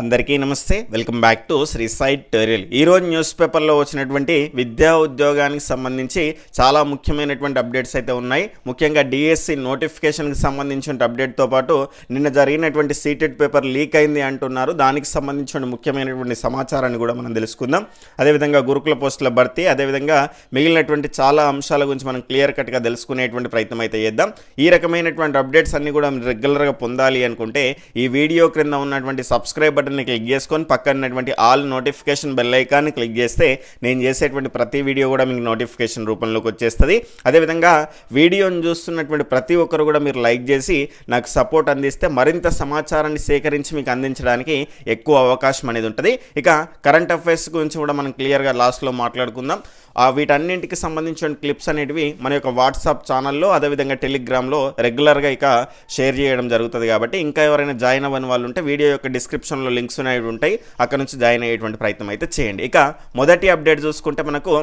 అందరికీ నమస్తే. Welcome back to Sri సైట్ టోరియల్ ఈరోజు న్యూస్ పేపర్లో వచ్చినటువంటి విద్యా ఉద్యోగానికి సంబంధించి చాలా ముఖ్యమైనటువంటి అప్డేట్స్ అయితే ఉన్నాయి. ముఖ్యంగా డిఎస్సి నోటిఫికేషన్కి సంబంధించిన అప్డేట్తో పాటు నిన్న జరిగినటువంటి సీటెడ్ పేపర్ లీక్ అయింది అంటున్నారు. దానికి సంబంధించిన ముఖ్యమైనటువంటి సమాచారాన్ని కూడా మనం తెలుసుకుందాం. అదేవిధంగా గురుకుల పోస్టుల భర్తీ అదేవిధంగా మిగిలినటువంటి చాలా అంశాల గురించి మనం క్లియర్ కట్గా తెలుసుకునేటువంటి ప్రయత్నం అయితే చేద్దాం. ఈ రకమైనటువంటి అప్డేట్స్ అన్ని కూడా రెగ్యులర్గా పొందాలి అనుకుంటే ఈ వీడియో క్రింద ఉన్నటువంటి సబ్స్క్రైబర్ బటన్ని క్లిక్ చేసుకొని పక్కన ఉన్నటువంటి ఆల్ నోటిఫికేషన్ బెల్ ఐకాన్ని క్లిక్ చేస్తే నేను చేసేటువంటి ప్రతి వీడియో కూడా మీకు నోటిఫికేషన్ రూపంలోకి వచ్చేస్తుంది. అదేవిధంగా వీడియోని చూస్తున్నటువంటి ప్రతి ఒక్కరు కూడా మీరు లైక్ చేసి నాకు సపోర్ట్ అందిస్తే మరింత సమాచారాన్ని సేకరించి మీకు అందించడానికి ఎక్కువ అవకాశం అనేది ఉంటుంది. ఇక కరెంట్ అఫైర్స్ గురించి కూడా మనం క్లియర్గా లాస్ట్లో మాట్లాడుకుందాం. ఆ వీటన్నింటికి సంబంధించిన క్లిప్స్ అనేటివి మన యొక్క వాట్సాప్ ఛానల్లో అదేవిధంగా టెలిగ్రామ్లో రెగ్యులర్గా ఇక షేర్ చేయడం జరుగుతుంది కాబట్టి ఇంకా ఎవరైనా జాయిన్ అవ్వని వాళ్ళు ఉంటే వీడియో యొక్క డిస్క్రిప్షన్లో లింక్స్ అనేవి ఉంటాయి. అక్కడ నుంచి జాయిన్ అయ్యేటువంటి ప్రయత్నం అయితే చేయండి. ఇక మొదటి అప్డేట్ చూసుకుంటే మనకు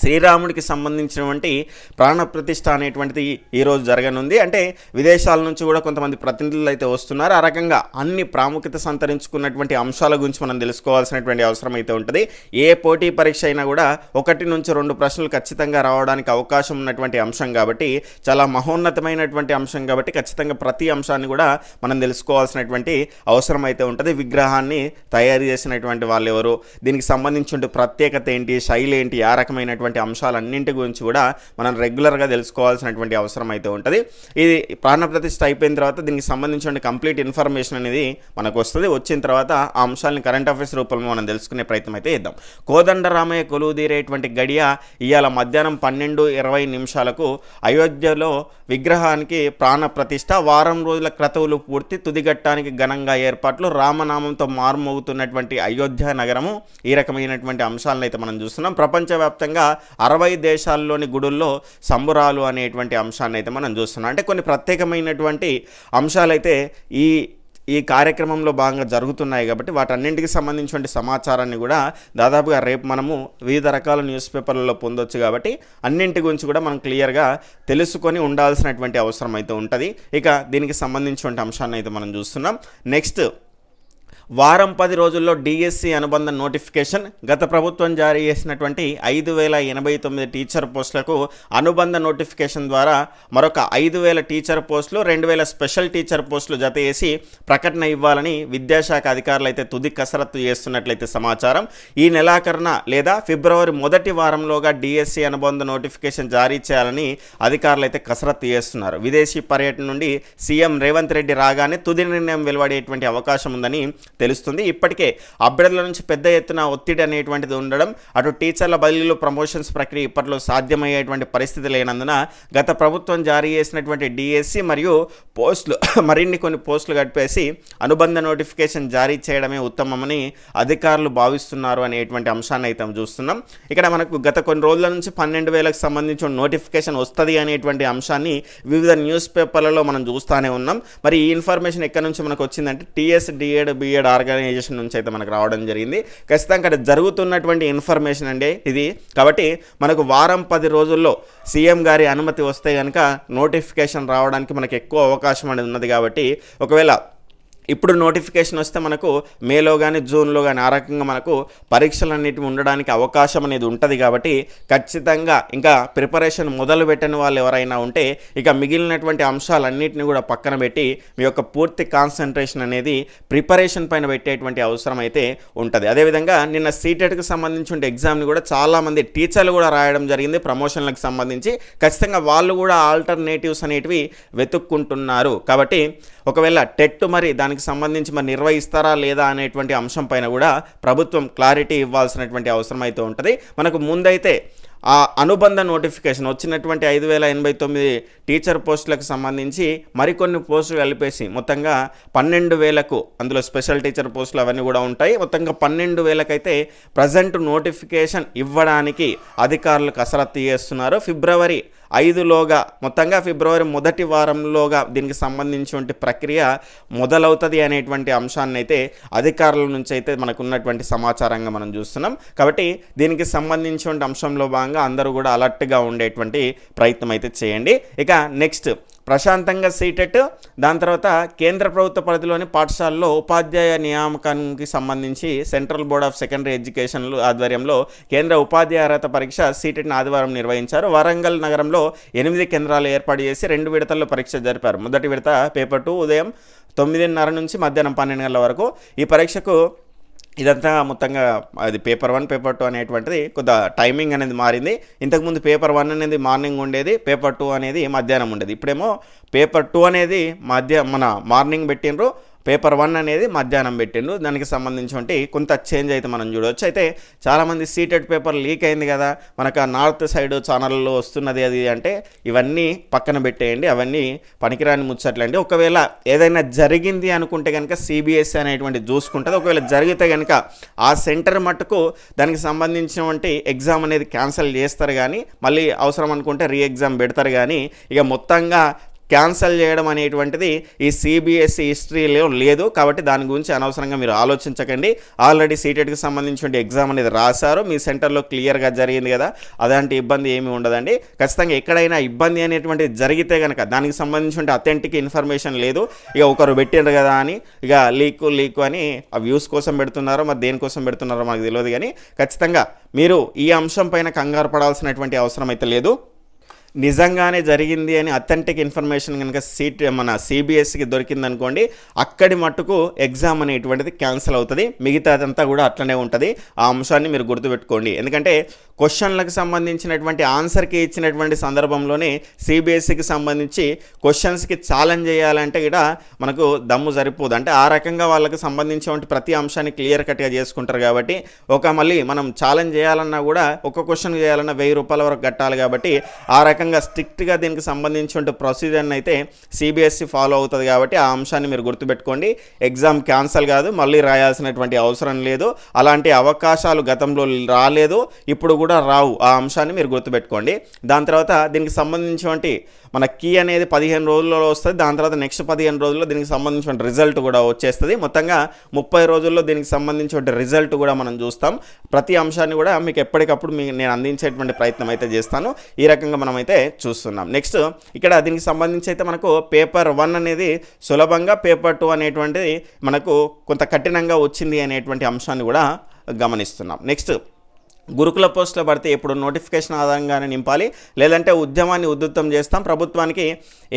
శ్రీరాముడికి సంబంధించినటువంటి ప్రాణప్రతిష్ఠ అనేటువంటిది ఈరోజు జరగనుంది. అంటే విదేశాల నుంచి కూడా కొంతమంది ప్రతినిధులు అయితే వస్తున్నారు. ఆ రకంగా అన్ని ప్రాముఖ్యత సంతరించుకున్నటువంటి అంశాల గురించి మనం తెలుసుకోవాల్సినటువంటి అవసరం అయితే ఉంటుంది. ఏ పోటీ పరీక్ష అయినా కూడా ఒకటి నుంచి రెండు ప్రశ్నలు ఖచ్చితంగా రావడానికి అవకాశం ఉన్నటువంటి అంశం కాబట్టి చాలా మహోన్నతమైనటువంటి అంశం కాబట్టి ఖచ్చితంగా ప్రతి అంశాన్ని కూడా మనం తెలుసుకోవాల్సినటువంటి అవసరం అయితే ఉంటుంది. విగ్రహాన్ని తయారు చేసినటువంటి వాళ్ళు ఎవరు దీనికి సంబంధించిన ప్రత్యేకత ఏంటి? శైలి ఏంటి? ఆ రకమైనటువంటి అంశాలన్నింటి గురించి కూడా మనం రెగ్యులర్గా తెలుసుకోవాల్సినటువంటి అవసరం అయితే ఉంటుంది. ఇది ప్రాణప్రతిష్ఠ అయిపోయిన తర్వాత దీనికి సంబంధించిన కంప్లీట్ ఇన్ఫర్మేషన్ అనేది మనకు వస్తుంది. వచ్చిన తర్వాత ఆ అంశాలను కరెంట్ అఫైర్స్ రూపంలో మనం తెలుసుకునే ప్రయత్నం అయితే ఇద్దాం కోదండరామయ్య కొలువుదీరేటువంటి గడియ ఇవాళ మధ్యాహ్నం పన్నెండు ఇరవై నిమిషాలకు అయోధ్యలో విగ్రహానికి ప్రాణప్రతిష్ట వారం రోజుల క్రతువులు పూర్తి తుదిగట్టానికి ఘనంగా ఏర్పాట్లు రామనామంతో మారుమోగుతున్నటువంటి అయోధ్య నగరము ఈ రకమైనటువంటి అంశాలను అయితే మనం చూస్తున్నాం. ప్రపంచవ్యాప్తంగా అరవై దేశాల్లోని గుడుల్లో సంబురాలు అనేటువంటి అంశాన్ని అయితే మనం చూస్తున్నాం. అంటే కొన్ని ప్రత్యేకమైనటువంటి అంశాలైతే ఈ ఈ కార్యక్రమంలో భాగంగా జరుగుతున్నాయి కాబట్టి వాటన్నింటికి సంబంధించిన సమాచారాన్ని కూడా దాదాపుగా రేపు మనము వివిధ రకాల న్యూస్ పేపర్లలో పొందొచ్చు కాబట్టి అన్నింటి గురించి కూడా మనం క్లియర్గా తెలుసుకొని ఉండాల్సినటువంటి అవసరం అయితే ఉంటుంది. ఇక దీనికి సంబంధించిన అంశాన్ని అయితే మనం చూస్తున్నాం. నెక్స్ట్ వారం పది రోజుల్లో డిఎస్సి అనుబంధ నోటిఫికేషన్ గత ప్రభుత్వం జారీ చేసినటువంటి ఐదు వేల ఎనభై తొమ్మిది టీచర్ పోస్టులకు అనుబంధ నోటిఫికేషన్ ద్వారా మరొక ఐదు వేల టీచర్ పోస్టులు రెండు వేల స్పెషల్ టీచర్ పోస్టులు జత చేసి ప్రకటన ఇవ్వాలని విద్యాశాఖ అధికారులు అయితే తుది కసరత్తు చేస్తున్నట్లయితే సమాచారం. ఈ నెలాఖరున లేదా ఫిబ్రవరి మొదటి వారంలోగా డిఎస్సి అనుబంధ నోటిఫికేషన్ జారీ చేయాలని అధికారులు అయితే కసరత్తు చేస్తున్నారు. విదేశీ పర్యటన నుండి సీఎం రేవంత్ రెడ్డి రాగానే తుది నిర్ణయం వెలువడేటువంటి అవకాశం ఉందని తెలుస్తుంది. ఇప్పటికే అభ్యర్థుల నుంచి పెద్ద ఎత్తున ఒత్తిడి అనేటువంటిది ఉండడం అటు టీచర్ల బదిలీలు ప్రమోషన్స్ ప్రక్రియ ఇప్పట్లో సాధ్యమయ్యేటువంటి పరిస్థితి లేనందున గత ప్రభుత్వం జారీ చేసినటువంటి డిఎస్సి మరియు పోస్టులు మరిన్ని కొన్ని పోస్టులు గడిపేసి అనుబంధ నోటిఫికేషన్ జారీ చేయడమే ఉత్తమమని అధికారులు భావిస్తున్నారు అనేటువంటి అంశాన్ని అయితే చూస్తున్నాం. ఇక్కడ మనకు గత కొన్ని రోజుల నుంచి పన్నెండు వేలకు సంబంధించిన నోటిఫికేషన్ వస్తుంది అనేటువంటి అంశాన్ని వివిధ న్యూస్ పేపర్లలో మనం చూస్తూనే ఉన్నాం. మరి ఈ ఇన్ఫర్మేషన్ ఎక్కడి నుంచి మనకు వచ్చిందంటే టీఎస్ డిఎడ్ బిఎడ్ ఆర్గనైజేషన్ నుంచి అయితే మనకు రావడం జరిగింది. ఖచ్చితంగా అక్కడ జరుగుతున్నటువంటి ఇన్ఫర్మేషన్ అండి ఇది. కాబట్టి మనకు వారం పది రోజుల్లో సీఎం గారి అనుమతి వస్తే కనుక నోటిఫికేషన్ రావడానికి మనకు ఎక్కువ అవకాశం అనేది ఉన్నది కాబట్టి ఒకవేళ ఇప్పుడు నోటిఫికేషన్ వస్తే మనకు మేలో కానీ జూన్లో కానీ ఆ రకంగా మనకు పరీక్షలు అన్నిటివి ఉండడానికి అవకాశం అనేది ఉంటుంది కాబట్టి ఖచ్చితంగా ఇంకా ప్రిపరేషన్ మొదలు పెట్టని వాళ్ళు ఎవరైనా ఉంటే ఇక మిగిలినటువంటి అంశాలన్నింటినీ కూడా పక్కన పెట్టి మీ యొక్క పూర్తి కాన్సన్ట్రేషన్ అనేది ప్రిపరేషన్ పైన పెట్టేటువంటి అవసరం అయితే ఉంటుంది. అదేవిధంగా నిన్న సీటెట్కి సంబంధించిన ఎగ్జామ్ని కూడా చాలామంది టీచర్లు కూడా రాయడం జరిగింది ప్రమోషన్లకు సంబంధించి. ఖచ్చితంగా వాళ్ళు కూడా ఆల్టర్నేటివ్స్ అనేటివి వెతుక్కుంటున్నారు. కాబట్టి ఒకవేళ టెట్ మరి దాని దానికి సంబంధించి మరి నిర్వహిస్తారా లేదా అనేటువంటి అంశం పైన కూడా ప్రభుత్వం క్లారిటీ ఇవ్వాల్సినటువంటి అవసరం అయితే ఉంటుంది. మనకు ముందైతే ఆ అనుబంధ నోటిఫికేషన్ వచ్చినటువంటి ఐదు వేల ఎనభై తొమ్మిది టీచర్ పోస్టులకు సంబంధించి మరికొన్ని పోస్టులు కలిపేసి మొత్తంగా పన్నెండు వేలకు అందులో స్పెషల్ టీచర్ పోస్టులు అవన్నీ కూడా ఉంటాయి. మొత్తంగా పన్నెండు వేలకైతే ప్రజెంట్ నోటిఫికేషన్ ఇవ్వడానికి అధికారులు కసరత్తు చేస్తున్నారు. ఫిబ్రవరి ఐదులోగా మొత్తంగా ఫిబ్రవరి మొదటి వారంలోగా దీనికి సంబంధించినటువంటి ప్రక్రియ మొదలవుతుంది అనేటువంటి అంశాన్ని అయితే అధికారుల నుంచి అయితే మనకున్నటువంటి సమాచారంగా మనం చూస్తున్నాం. కాబట్టి దీనికి సంబంధించినటువంటి అంశంలో భాగంగా అందరూ కూడా అలర్ట్గా ఉండేటువంటి ప్రయత్నం అయితే చేయండి. ఇక నెక్స్ట్ ప్రశాంతంగా సీటెట్ దాని తర్వాత కేంద్ర ప్రభుత్వ పరిధిలోని పాఠశాలలో ఉపాధ్యాయ నియామకానికి సంబంధించి central board of secondary education ఆధ్వర్యంలో కేంద్ర ఉపాధ్యాయ అర్హత పరీక్ష సీటెట్ని ఆదివారం నిర్వహించారు. వరంగల్ నగరంలో ఎనిమిది కేంద్రాలు ఏర్పాటు చేసి రెండు విడతల్లో పరీక్ష జరిపారు. మొదటి విడత పేపర్ టూ ఉదయం తొమ్మిదిన్నర నుంచి మధ్యాహ్నం పన్నెండు గంటల వరకు. ఈ పరీక్షకు ఇదంతా మొత్తంగా అది పేపర్ వన్ పేపర్ టూ అనేటువంటిది కొంత టైమింగ్ అనేది మారింది. ఇంతకుముందు పేపర్ వన్ అనేది మార్నింగ్ ఉండేది పేపర్ టూ అనేది మధ్యాహ్నం ఉండేది. ఇప్పుడేమో పేపర్ టూ అనేది మధ్య మన మార్నింగ్ పెట్టినరు పేపర్ వన్ అనేది మధ్యాహ్నం పెట్టిండు. దానికి సంబంధించి కొంత చేంజ్ అయితే మనం చూడవచ్చు అయితే చాలామంది సీటెడ్ పేపర్ లీక్ అయింది కదా మనకు ఆ నార్త్ సైడ్ ఛానల్లో వస్తున్నది అది అంటే ఇవన్నీ పక్కన పెట్టేయండి అవన్నీ పనికిరాని ముచ్చట్లండి ఒకవేళ ఏదైనా జరిగింది అనుకుంటే కనుక సిబిఎస్ఈ అనేటువంటి చూసుకుంటుంది ఒకవేళ జరిగితే కనుక ఆ సెంటర్ మట్టుకు దానికి సంబంధించినటువంటి ఎగ్జామ్ అనేది క్యాన్సిల్ చేస్తారు కానీ మళ్ళీ అవసరం అనుకుంటే రీ ఎగ్జామ్ పెడతారు కానీ ఇక మొత్తంగా క్యాన్సల్ చేయడం అనేటువంటిది ఈ సిబిఎస్ఈ హిస్టరీలో లేదు. కాబట్టి దాని గురించి అనవసరంగా మీరు ఆలోచించకండి. ఆల్రెడీ సీటెట్కి సంబంధించిన ఎగ్జామ్ అనేది రాశారు. మీ సెంటర్లో క్లియర్గా జరిగింది కదా. అలాంటి ఇబ్బంది ఏమీ ఉండదండి. ఖచ్చితంగా ఎక్కడైనా ఇబ్బంది అనేటువంటిది జరిగితే కనుక దానికి సంబంధించిన అథెంటిక్ ఇన్ఫర్మేషన్ లేదు. ఇక ఒకరు పెట్టిండ్రు కదా అని ఇక లీకు లీకు అని ఆ వ్యూస్ కోసం పెడుతున్నారో మరి దేనికోసం పెడుతున్నారో మాకు తెలియదు కానీ ఖచ్చితంగా మీరు ఈ అంశం పైన కంగారు పడాల్సినటువంటి అవసరం అయితే లేదు. నిజంగానే జరిగింది అని అథెంటిక్ ఇన్ఫర్మేషన్ కనుక సీట్ మన సిబిఎస్సికి దొరికిందనుకోండి అక్కడి మట్టుకు ఎగ్జామ్ అనేటువంటిది క్యాన్సిల్ అవుతుంది. మిగతాదంతా కూడా అట్లనే ఉంటుంది. ఆ అంశాన్ని మీరు గుర్తుపెట్టుకోండి. ఎందుకంటే క్వశ్చన్లకు సంబంధించినటువంటి ఆన్సర్కి ఇచ్చినటువంటి సందర్భంలోనే సిబిఎస్సికి సంబంధించి క్వశ్చన్స్కి ఛాలెంజ్ చేయాలంటే ఇక్కడ మనకు దమ్ము సరిపోదు. అంటే ఆ రకంగా వాళ్ళకి సంబంధించినటువంటి ప్రతి అంశాన్ని క్లియర్ కట్గా చేసుకుంటారు కాబట్టి ఒక మళ్ళీ మనం ఛాలెంజ్ చేయాలన్నా కూడా ఒక క్వశ్చన్ చేయాలన్నా వెయ్యి రూపాయల వరకు కట్టాలి కాబట్టి ఆ రకంగా స్ట్రిక్ట్గా దీనికి సంబంధించిన ప్రొసీజర్ని అయితే సిబిఎస్సి ఫాలో అవుతుంది కాబట్టి ఆ అంశాన్ని మీరు గుర్తుపెట్టుకోండి. ఎగ్జామ్ క్యాన్సల్ కాదు మళ్ళీ రాయాల్సినటువంటి అవసరం లేదు. అలాంటి అవకాశాలు గతంలో రాలేదు ఇప్పుడు కూడా రావు. ఆ అంశాన్ని మీరు గుర్తుపెట్టుకోండి. దాని తర్వాత దీనికి సంబంధించినటువంటి మన కీ అనేది పదిహేను రోజుల్లో వస్తుంది. దాని తర్వాత నెక్స్ట్ పదిహేను రోజుల్లో దీనికి సంబంధించిన రిజల్ట్ కూడా వచ్చేస్తుంది. మొత్తంగా ముప్పై రోజుల్లో దీనికి సంబంధించిన రిజల్ట్ కూడా మనం చూస్తాం. ప్రతి అంశాన్ని కూడా మీకు ఎప్పటికప్పుడు మీ నేను అందించేటువంటి ప్రయత్నం అయితే చేస్తాను. ఈ రకంగా మనం అయితే చూస్తున్నాం. నెక్స్ట్ ఇక్కడ దీనికి సంబంధించి అయితే మనకు పేపర్ వన్ అనేది సులభంగా పేపర్ టూ అనేటువంటిది మనకు కొంత కఠినంగా వచ్చింది అనేటువంటి అంశాన్ని కూడా గమనిస్తున్నాం. నెక్స్ట్ గురుకుల పోస్టుల పడితే ఇప్పుడు నోటిఫికేషన్ ఆధారంగానే నింపాలి లేదంటే ఉద్యమాన్ని ఉద్ధృతం చేస్తాం. ప్రభుత్వానికి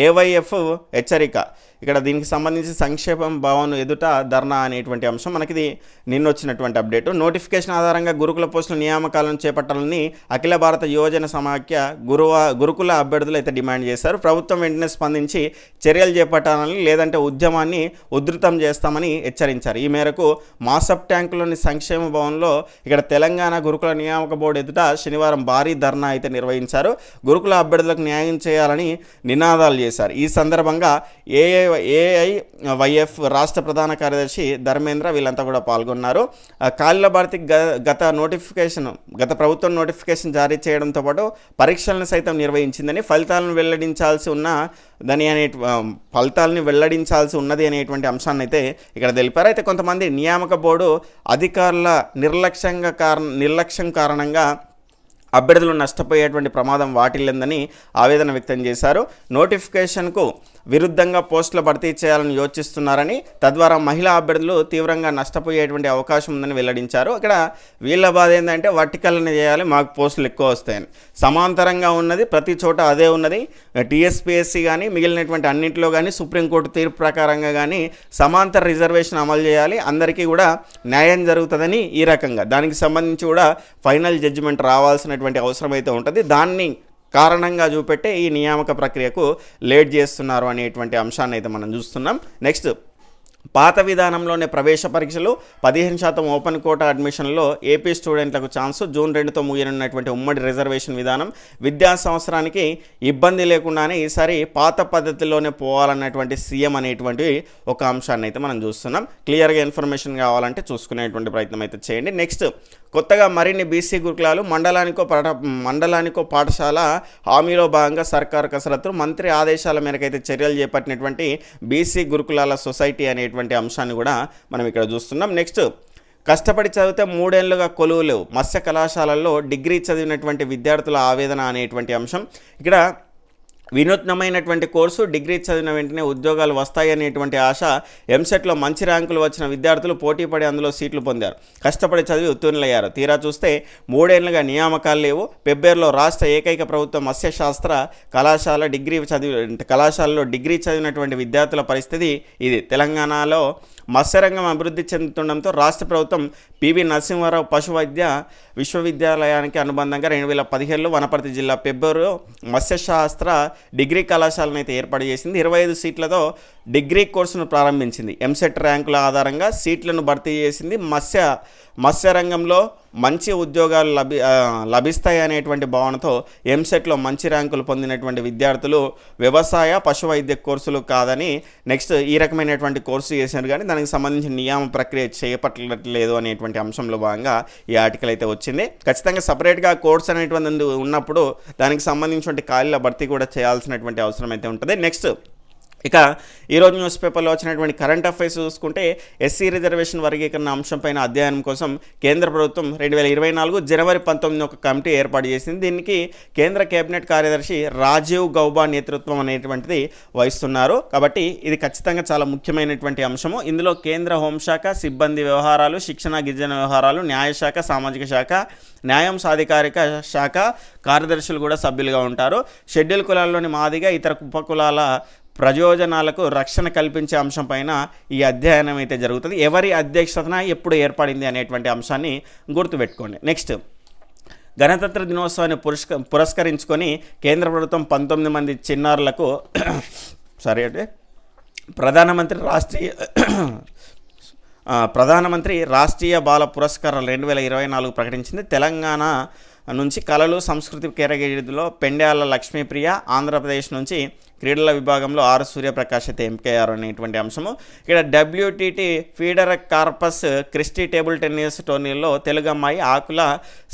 ఏవైఎఫ్ హెచ్చరిక. ఇక్కడ దీనికి సంబంధించి సంక్షేమం భవన్ ఎదుట ధర్నా అనేటువంటి అంశం. మనకి నిన్న వచ్చినటువంటి అప్డేట్. నోటిఫికేషన్ ఆధారంగా గురుకుల పోస్టుల నియామకాలను చేపట్టాలని అఖిల భారత యువజన సమాఖ్య గురువ గురుకుల అభ్యర్థులు అయితే డిమాండ్ చేశారు. ప్రభుత్వం వెంటనే స్పందించి చర్యలు చేపట్టాలని లేదంటే ఉద్యమాన్ని ఉధృతం చేస్తామని హెచ్చరించారు. ఈ మేరకు మాసప్ ట్యాంకులోని సంక్షేమ భవన్లో ఇక్కడ తెలంగాణ గురుకుల నియామక బోర్డు ఎదుట శనివారం భారీ ధర్నా అయితే నిర్వహించారు. గురుకుల అభ్యర్థులకు న్యాయం చేయాలని నినాదాలు చేశారు. ఈ సందర్భంగా ఏఏ ఏఐ వైఎఫ్ రాష్ట్ర ప్రధాన కార్యదర్శి ధర్మేంద్ర వీళ్ళంతా కూడా పాల్గొన్నారు. ఆ, భారతి గ- గత నోటిఫికేషన్ గత ప్రభుత్వం నోటిఫికేషన్ జారీ చేయడంతో పాటు పరీక్షలను సైతం నిర్వహించిందని ఫలితాలను వెల్లడించాల్సి ఉన్న దాని అనే ఫలితాలని వెల్లడించాల్సి ఉన్నది అనేటువంటి అంశాన్ని అయితే ఇక్కడ తెలిపారు. అయితే కొంతమంది నియామక బోర్డు అధికారుల నిర్లక్ష్యంగా కారణ నిర్లక్ష్యం కారణంగా అభ్యర్థులు నష్టపోయేటువంటి ప్రమాదం వాటిల్లిందని ఆవేదన వ్యక్తం చేశారు. నోటిఫికేషన్కు విరుద్ధంగా పోస్టులు భర్తీ చేయాలని యోచిస్తున్నారని తద్వారా మహిళా అభ్యర్థులు తీవ్రంగా నష్టపోయేటువంటి అవకాశం ఉందని వెల్లడించారు. ఇక్కడ వీళ్ళ బాధ ఏంటంటే వర్టికల్ని చేయాలి మాకు పోస్టులు ఎక్కువ వస్తాయని. సమాంతరంగా ఉన్నది ప్రతి చోట అదే ఉన్నది. టీఎస్పీఎస్సీ కానీ మిగిలినటువంటి అన్నింటిలో కానీ సుప్రీంకోర్టు తీర్పు ప్రకారంగా కానీ సమాంతర రిజర్వేషన్ అమలు చేయాలి. అందరికీ కూడా న్యాయం జరుగుతుందని ఈ రకంగా. దానికి సంబంధించి కూడా ఫైనల్ జడ్జిమెంట్ రావాల్సినటువంటి అవసరం అయితే ఉంటుంది. దాన్ని కారణంగా చూపెట్టే ఈ నియామక ప్రక్రియకు లేట్ చేస్తున్నారు అనేటువంటి అంశాన్ని అయితే మనం చూస్తున్నాం. నెక్స్ట్ పాత విధానంలోనే ప్రవేశ పరీక్షలు పదిహేను శాతం ఓపెన్ కోటా అడ్మిషన్లో ఏపీ స్టూడెంట్లకు ఛాన్స్ జూన్ రెండుతో ముగియనున్నటువంటి ఉమ్మడి రిజర్వేషన్ విధానం. విద్యా సంవత్సరానికి ఇబ్బంది లేకుండానే ఈసారి పాత పద్ధతిలోనే పోవాలన్నటువంటి సీఎం అనేటువంటి ఒక అంశాన్ని అయితే మనం చూస్తున్నాం. క్లియర్గా ఇన్ఫర్మేషన్ కావాలంటే చూసుకునేటువంటి ప్రయత్నం అయితే చేయండి. నెక్స్ట్ కొత్తగా మరిన్ని బీసీ గురుకులాలు మండలానికో పాఠ మండలానికో పాఠశాల హామీలో భాగంగా సర్కారు కసరత్తు మంత్రి ఆదేశాల మేరకైతే చర్యలు చేపట్టినటువంటి బీసీ గురుకులాల సొసైటీ అనేటువంటి అంశాన్ని కూడా మనం ఇక్కడ చూస్తున్నాం. నెక్స్ట్ కష్టపడి చదివితే మూడేళ్ళుగా కొలువులు మత్స్య కళాశాలల్లో డిగ్రీ చదివినటువంటి విద్యార్థుల ఆవేదన అనేటువంటి అంశం. ఇక్కడ వినూత్నమైనటువంటి కోర్సు డిగ్రీ చదివిన వెంటనే ఉద్యోగాలు వస్తాయనేటువంటి ఆశ ఎంసెట్లో మంచి ర్యాంకులు వచ్చిన విద్యార్థులు పోటీపడి అందులో సీట్లు పొందారు. కష్టపడి చదివి ఉత్తీర్ణులయ్యారు. తీరా చూస్తే మూడేళ్ళుగా నియామకాలు లేవు. పెబ్బేరులో రాష్ట్ర ఏకైక ప్రభుత్వ మత్స్యశాస్త్ర కళాశాల డిగ్రీ చదివి కళాశాలలో డిగ్రీ చదివినటువంటి విద్యార్థుల పరిస్థితి ఇది. తెలంగాణలో మత్స్యరంగం అభివృద్ధి చెందుతుండడంతో రాష్ట్ర ప్రభుత్వం పివి నరసింహారావు పశు వైద్య విశ్వవిద్యాలయానికి అనుబంధంగా రెండు వేల పదిహేడులో వనపర్తి జిల్లా పెబ్బూరు మత్స్యశాస్త్ర డిగ్రీ కళాశాలను అయితే ఏర్పాటు చేసింది. ఇరవై ఐదు సీట్లతో డిగ్రీ కోర్సును ప్రారంభించింది. ఎంసెట్ ర్యాంకుల ఆధారంగా సీట్లను భర్తీ చేసింది మత్స్య మత్స్య రంగంలో మంచి ఉద్యోగాలు లభి లభిస్తాయి అనేటువంటి భావనతో ఎంసెట్లో మంచి ర్యాంకులు పొందినటువంటి విద్యార్థులు వ్యవసాయ పశు వైద్య కోర్సులు కాదని నెక్స్ట్ ఈ రకమైనటువంటి కోర్సు చేశారు కానీ దానికి సంబంధించిన నియామ ప్రక్రియ చేపట్టలేదు అనేటువంటి అంశంలో భాగంగా ఈ ఆర్టికల్ అయితే వచ్చింది. ఖచ్చితంగా సపరేట్గా కోర్స్ అనేటువంటి ఉన్నప్పుడు దానికి సంబంధించినటువంటి ఖాళీల భర్తీ కూడా చేయాల్సినటువంటి అవసరం అయితే ఉంటుంది. నెక్స్ట్ ఇక ఈరోజు న్యూస్ పేపర్లో వచ్చినటువంటి కరెంట్ అఫైర్స్ చూసుకుంటే ఎస్సీ రిజర్వేషన్ వర్గీకరణ అంశంపైన అధ్యయనం కోసం కేంద్ర ప్రభుత్వం రెండు వేల ఇరవై నాలుగు జనవరి పంతొమ్మిది ఒక కమిటీ ఏర్పాటు చేసింది. దీనికి కేంద్ర కేబినెట్ కార్యదర్శి రాజీవ్ గౌబా నేతృత్వం అనేటువంటిది వహిస్తున్నారు. కాబట్టి ఇది ఖచ్చితంగా చాలా ముఖ్యమైనటువంటి అంశము. ఇందులో కేంద్ర హోంశాఖ సిబ్బంది వ్యవహారాలు శిక్షణ గిరిజన వ్యవహారాలు న్యాయశాఖ సామాజిక శాఖ న్యాయం సాధికారిక శాఖ కార్యదర్శులు కూడా సభ్యులుగా ఉంటారు. షెడ్యూల్ కులాల్లోని మాదిగా ఇతర ఉపకులాల ప్రయోజనాలకు రక్షణ కల్పించే అంశంపైన ఈ అధ్యయనం అయితే జరుగుతుంది. ఎవరి అధ్యక్షతన ఎప్పుడు ఏర్పడింది అనేటువంటి అంశాన్ని గుర్తుపెట్టుకోండి. నెక్స్ట్ గణతంత్ర దినోత్సవాన్ని పురస్క పురస్కరించుకొని కేంద్ర ప్రభుత్వం పంతొమ్మిది మంది చిన్నారులకు సరే అంటే ప్రధానమంత్రి రాష్ట్రీయ ప్రధానమంత్రి రాష్ట్రీయ బాల పురస్కారాలు రెండు వేల ఇరవై నాలుగు ప్రకటించింది. తెలంగాణ నుంచి కళలు సంస్కృతి కేరగిరిలో పెండ్యాల లక్ష్మీప్రియ ఆంధ్రప్రదేశ్ నుంచి క్రీడల విభాగంలో ఆర్ సూర్యప్రకాష్ అయితే ఎంపికయ్యారు అనేటువంటి అంశము. ఇక్కడ WTT feeder Corpus Christi table tennis టోర్నీలో తెలుగు అమ్మాయి ఆకుల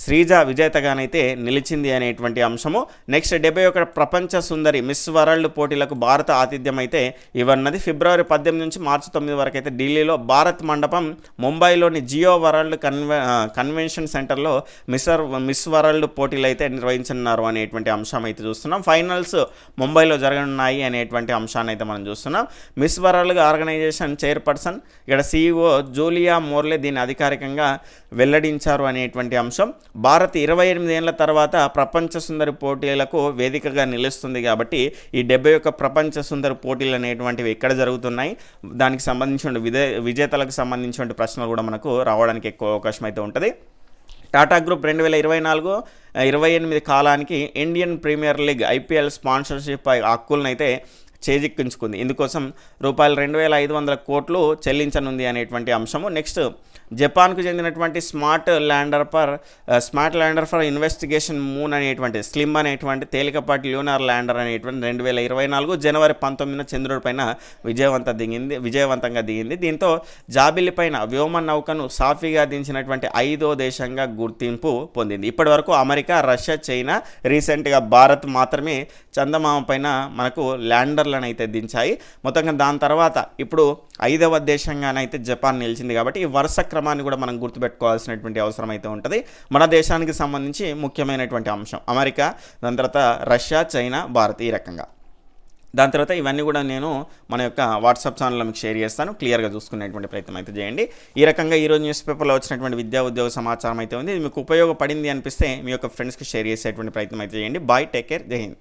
శ్రీజ విజేతగానైతే నిలిచింది అనేటువంటి అంశము. నెక్స్ట్ డెబ్బై ఒక ప్రపంచ సుందరి మిస్ వరల్డ్ పోటీలకు భారత ఆతిథ్యం అయితే ఇవన్నది ఫిబ్రవరి పద్దెనిమిది నుంచి మార్చి తొమ్మిది వరకు అయితే ఢిల్లీలో భారత్ మండపం ముంబైలోని జియో వరల్డ్ కన్వె కన్వెన్షన్ సెంటర్లో మిస్సర్ మిస్ వరల్డ్ పోటీలు అయితే నిర్వహించనున్నారు అనేటువంటి అంశం అయితే చూస్తున్నాం. ఫైనల్స్ ముంబైలో ఉన్నాయి అనేటువంటి అంశాన్ని అయితే మనం చూస్తున్నాం. మిస్ వరల్డ్ ఆర్గనైజేషన్ చైర్పర్సన్ ఇక్కడ సీఈఓ జూలియా మోర్లే దీన్ని అధికారికంగా వెల్లడించారు అనేటువంటి అంశం. భారత్ ఇరవై ఎనిమిది ఏళ్ళ తర్వాత ప్రపంచ సుందరి పోటీలకు వేదికగా నిలుస్తుంది కాబట్టి ఈ డెబ్బై ఒక్క ప్రపంచ సుందరి పోటీలు అనేటువంటివి ఎక్కడ జరుగుతున్నాయి. దానికి సంబంధించిన విదే విజేతలకు సంబంధించిన ప్రశ్నలు కూడా మనకు రావడానికి ఎక్కువ అవకాశం అయితే ఉంటుంది. టాటా గ్రూప్ రెండు వేల ఇరవై నాలుగు ఇరవై ఎనిమిది కాలానికి Indian premier league IPL sponsorship హక్కులను అయితే చేజిక్కించుకుంది. ఇందుకోసం రూపాయలు రెండు వేల ఐదు వందల కోట్లు చెల్లించనుంది అనేటువంటి అంశము. నెక్స్ట్ జపాన్కు చెందినటువంటి smart lander for smart lander for investigation moon అనేటువంటి స్లిమ్ అనేటువంటి తేలికపాటి ల్యూనార్ ల్యాండర్ అనేటువంటి రెండు వేల ఇరవై నాలుగు జనవరి పంతొమ్మిదిన చంద్రుడి పైన విజయవంత దిగింది విజయవంతంగా దిగింది. దీంతో జాబిల్లి పైన వ్యోమ నౌకను సాఫీగా దించినటువంటి ఐదో దేశంగా గుర్తింపు పొందింది. ఇప్పటివరకు అమెరికా రష్యా చైనా రీసెంట్గా భారత్ మాత్రమే చందమామ పైన మనకు ల్యాండర్లను అయితే దించాయి. మొత్తంగా దాని తర్వాత ఇప్పుడు ఐదవ దేశంగానైతే జపాన్ నిలిచింది కాబట్టి ఈ వరుస క్రమాన్ని కూడా మనం గుర్తుపెట్టుకోవాల్సినటువంటి అవసరం అయితే ఉంటుంది. మన దేశానికి సంబంధించి ముఖ్యమైనటువంటి అంశం అమెరికా దాని తర్వాత రష్యా చైనా భారత్ ఈ రకంగా. దాని తర్వాత ఇవన్నీ కూడా నేను మన యొక్క వాట్సాప్ ఛానల్లో మీకు షేర్ చేస్తాను. క్లియర్గా చూసుకునేటువంటి ప్రయత్నం అయితే చేయండి. ఈ రకంగా ఈరోజు న్యూస్ పేపర్లో వచ్చినటువంటి విద్యా ఉద్యోగ సమాచారం అయితే ఉంది. ఇది మీకు ఉపయోగపడింది అనిపిస్తే మీ యొక్క ఫ్రెండ్స్కి షేర్ చేసేటువంటి ప్రయత్నం అయితే చేయండి. బాయ్ టేక్ కేర్ జై హింద్.